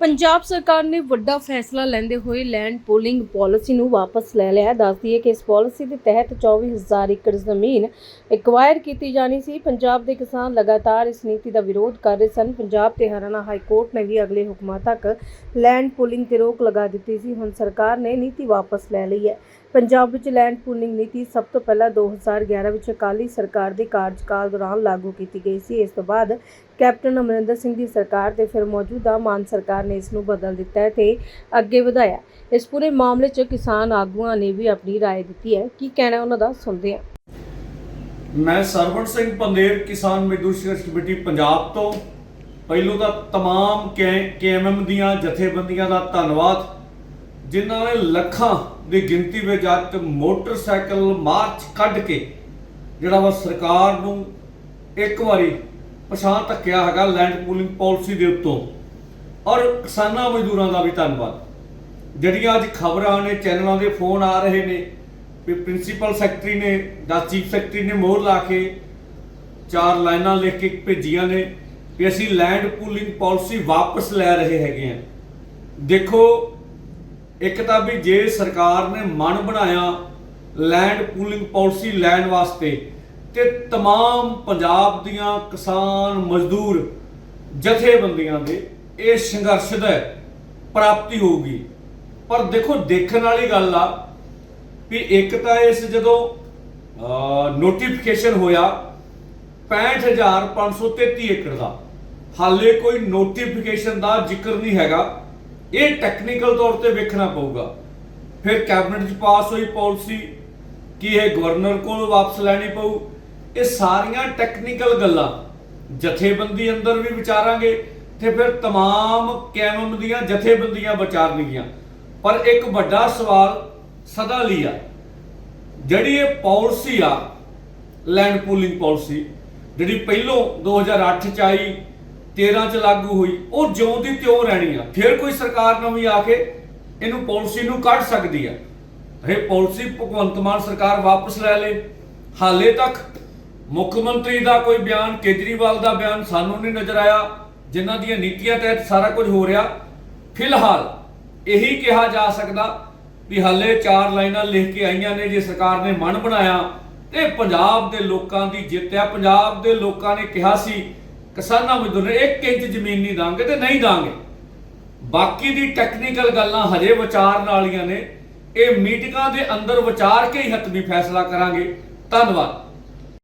ਪੰਜਾਬ ਸਰਕਾਰ ਨੇ ਵੱਡਾ ਫੈਸਲਾ ਲੈਂਦੇ ਹੋਏ ਲੈਂਡ ਪੂਲਿੰਗ ਪਾਲਿਸੀ ਨੂੰ ਵਾਪਸ ਲੈ ਲਿਆ ਦੱਸਦੀ ਹੈ ਕਿ ਇਸ ਪਾਲਿਸੀ ਦੇ ਤਹਿਤ 24000 ਏਕੜ ਜ਼ਮੀਨ ਐਕਵਾਇਰ ਕੀਤੀ ਜਾਣੀ ਸੀ। ਪੰਜਾਬ ਦੇ ਕਿਸਾਨ ਲਗਾਤਾਰ ਇਸ ਨੀਤੀ ਦਾ ਵਿਰੋਧ ਕਰ ਰਹੇ ਸਨ। ਪੰਜਾਬ ਤੇ ਹਰਿਆਣਾ ਹਾਈ ਕੋਰਟ ਨੇ ਵੀ ਅਗਲੇ ਹੁਕਮਾਂ ਤੱਕ ਲੈਂਡ ਪੂਲਿੰਗ ਤੇ ਰੋਕ ਲਗਾ ਦਿੱਤੀ ਸੀ। ਹੁਣ ਸਰਕਾਰ ਨੇ ਨੀਤੀ ਵਾਪਸ ਲੈ ਲਈ ਹੈ। ਪੰਜਾਬ ਵਿੱਚ ਲੈਂਡ ਪੂਲਿੰਗ ਨੀਤੀ ਸਭ ਤੋਂ ਪਹਿਲਾਂ 2011 ਵਿੱਚ ਅਕਾਲੀ ਸਰਕਾਰ ਦੇ ਕਾਰਜਕਾਲ ਦੌਰਾਨ ਲਾਗੂ ਕੀਤੀ ਗਈ ਸੀ ਇਸ ਤੋਂ ਬਾਅਦ ਕੈਪਟਨ ਅਮਰਿੰਦਰ ਸਿੰਘ ਦੀ ਸਰਕਾਰ ਤੇ ਫਿਰ ਮੌਜੂਦਾ ਮਾਨ ਸਰਕਾਰ ਨੇ ਇਸ ਨੂੰ ਬਦਲ ਦਿੱਤਾ ਹੈ ਤੇ ਅੱਗੇ ਵਧਾਇਆ ਇਸ ਪੂਰੇ ਮਾਮਲੇ 'ਚ ਕਿਸਾਨ ਆਗੂਆਂ ਨੇ ਵੀ ਆਪਣੀ رائے ਦਿੱਤੀ ਹੈ ਕੀ ਕਹਿਣਾ ਉਹਨਾਂ ਦਾ ਸੁਣਦੇ ਹਾਂ ਮੈਂ ਸਰਵਣ ਸਿੰਘ ਪੰਦੇਰ ਕਿਸਾਨ ਮਜ਼ਦੂਰ ਸੰਘਰਸ਼ ਕਮੇਟੀ ਪੰਜਾਬ ਤੋਂ ਪਹਿਲੋਂ ਤਾਂ तमाम ਕੇਐਮਐਮ ਦੀਆਂ ਜਥੇਬੰਦੀਆਂ ਦਾ ਧੰਨਵਾਦ ਜਿਨ੍ਹਾਂ ਨੇ ਲੱਖਾਂ ਦੀ ਗਿਣਤੀ ਵਿੱਚ ਅੱਜ ਮੋਟਰਸਾਈਕਲ ਮਾਰਚ ਕੱਢ ਕੇ ਜਿਹੜਾ ਵਾ ਸਰਕਾਰ ਨੂੰ ਇੱਕ ਵਾਰੀ ਪਛਾਣ ਧੱਕਿਆ ਹੈਗਾ ਲੈਂਡ ਪੂਲਿੰਗ ਪਾਲਿਸੀ ਦੇ ਉੱਤੋਂ। ਔਰ ਕਿਸਾਨਾਂ ਮਜ਼ਦੂਰਾਂ ਦਾ ਵੀ ਧੰਨਵਾਦ। ਜਿਹੜੀਆਂ ਅੱਜ ਖਬਰਾਂ ਨੇ, ਚੈਨਲਾਂ ਦੇ ਫੋਨ ਆ ਰਹੇ ਨੇ, ਵੀ ਪ੍ਰਿੰਸੀਪਲ ਸੈਕਟਰੀ ਨੇ ਜਾਂ ਚੀਫ ਸੈਕਟਰੀ ਨੇ ਮੋਹਰ ਲਾ ਕੇ ਚਾਰ ਲਾਈਨਾਂ ਲਿਖ ਕੇ ਭੇਜੀਆਂ ਨੇ ਵੀ ਅਸੀਂ ਲੈਂਡ ਪੂਲਿੰਗ ਪਾਲਿਸੀ ਵਾਪਸ ਲੈ ਰਹੇ ਹੈਗੇ ਆ ਦੇਖੋ ਇੱਕ ਤਾਂ ਵੀ ਜੇ ਸਰਕਾਰ ਨੇ ਮਨ ਬਣਾਇਆ ਲੈਂਡ ਪੂਲਿੰਗ ਪਾਲਿਸੀ ਲੈਣ ਵਾਸਤੇ ਤੇ तमाम ਪੰਜਾਬ ਦੀਆਂ ਕਿਸਾਨ ਮਜ਼ਦੂਰ ਜਥੇਬੰਦੀਆਂ ਦੇ ਇਹ ਸੰਘਰਸ਼ ਦਾ ਪ੍ਰਾਪਤੀ ਹੋਊਗੀ ਪਰ ਦੇਖੋ ਦੇਖਣ ਵਾਲੀ ਗੱਲ ਆ ਵੀ ਇੱਕ ਤਾਂ ਇਸ ਜਦੋਂ ਨੋਟੀਫਿਕੇਸ਼ਨ ਹੋਇਆ 65533 ਏਕੜ ਦਾ ਹਾਲੇ ਕੋਈ ਨੋਟੀਫਿਕੇਸ਼ਨ ਦਾ ਜ਼ਿਕਰ ਨਹੀਂ ਹੈਗਾ ਇਹ ਟੈਕਨੀਕਲ ਤੌਰ ਤੇ ਵੇਖਣਾ ਪਊਗਾ ਫਿਰ ਕੈਬਨਿਟ 'ਚ ਪਾਸ ਹੋਈ ਪਾਲਿਸੀ ਕਿ ਇਹ ਗਵਰਨਰ ਕੋਲ ਵਾਪਸ ਲੈਣੀ ਪਊ ਇਹ ਸਾਰੀਆਂ ਟੈਕਨੀਕਲ ਗੱਲਾਂ ਜਥੇਬੰਦੀ ਅੰਦਰ ਵੀ ਵਿਚਾਰਾਂਗੇ ਤੇ ਫਿਰ तमाम ਕੈਮਮ ਦੀਆਂ ਜਥੇਬੰਦੀਆਂ ਵਿਚਾਰਨਗੀਆਂ ਪਰ ਇੱਕ ਵੱਡਾ ਸਵਾਲ ਸਦਾ ਲਈ ਆ ਜਿਹੜੀ ਇਹ ਪਾਲਿਸੀ ਆ ਲੈਂਡ ਪੂਲਿੰਗ ਪਾਲਿਸੀ ਜਿਹੜੀ ਪਹਿਲੋਂ 2008 ਚ ਆਈ 13 ਚ ਲਾਗੂ ਹੋਈ, ਉਹ ਜਿਉਂ ਦੀ ਤਿਉਂ ਰਹਿਣੀ ਆ। ਫਿਰ ਕੋਈ ਸਰਕਾਰ ਨਵੀਂ ਆ ਕੇ ਇਹਨੂੰ ਪਾਲਿਸੀ ਨੂੰ ਕੱਢ ਸਕਦੀ ਆ। ਇਹ ਪਾਲਿਸੀ ਭਗਵੰਤ ਮਾਨ ਸਰਕਾਰ ਵਾਪਸ ਲੈ ਲੇ। ਹਾਲੇ ਤੱਕ ਮੁੱਖ ਮੰਤਰੀ ਦਾ ਕੋਈ ਬਿਆਨ, ਕੇਜਰੀਵਾਲ ਦਾ ਬਿਆਨ ਸਾਨੂੰ ਨਹੀਂ ਨਜ਼ਰ ਆਇਆ, ਜਿਨ੍ਹਾਂ ਦੀਆਂ ਨੀਤੀਆਂ ਤਹਿਤ ਸਾਰਾ ਕੁਝ ਹੋ ਰਿਹਾ। ਫਿਲਹਾਲ ਇਹੀ ਕਿਹਾ ਜਾ ਸਕਦਾ ਵੀ ਹਾਲੇ ਚਾਰ ਲਾਈਨਾਂ ਲਿਖ ਕੇ ਆਈਆਂ ਨੇ, ਜੇ ਸਰਕਾਰ ਨੇ ਮਨ ਬਣਾਇਆ ਤੇ ਪੰਜਾਬ ਦੇ ਲੋਕਾਂ ਦੀ ਜਿੱਤ ਹੈ। ਪੰਜਾਬ ਦੇ ਲੋਕਾਂ ਨੇ ਕਿਹਾ ਸੀ ਕਿਸਾਨਾਂ ਮਜ਼ਦੂਰ ਨੇ 1 ਇੰਚ ਜ਼ਮੀਨ ਨਹੀਂ ਦਾਂਗੇ ਤੇ ਨਹੀਂ ਦਾਂਗੇ। ਬਾਕੀ ਦੀ ਟੈਕਨੀਕਲ ਗੱਲਾਂ ਹਜੇ ਵਿਚਾਰਨ ਵਾਲੀਆਂ ਨੇ। ਇਹ ਮੀਟਿੰਗਾਂ ਦੇ ਅੰਦਰ ਵਿਚਾਰ ਕੇ ਹੀ ਹੱਤਮੀ ਫੈਸਲਾ ਕਰਾਂਗੇ। ਧੰਨਵਾਦ।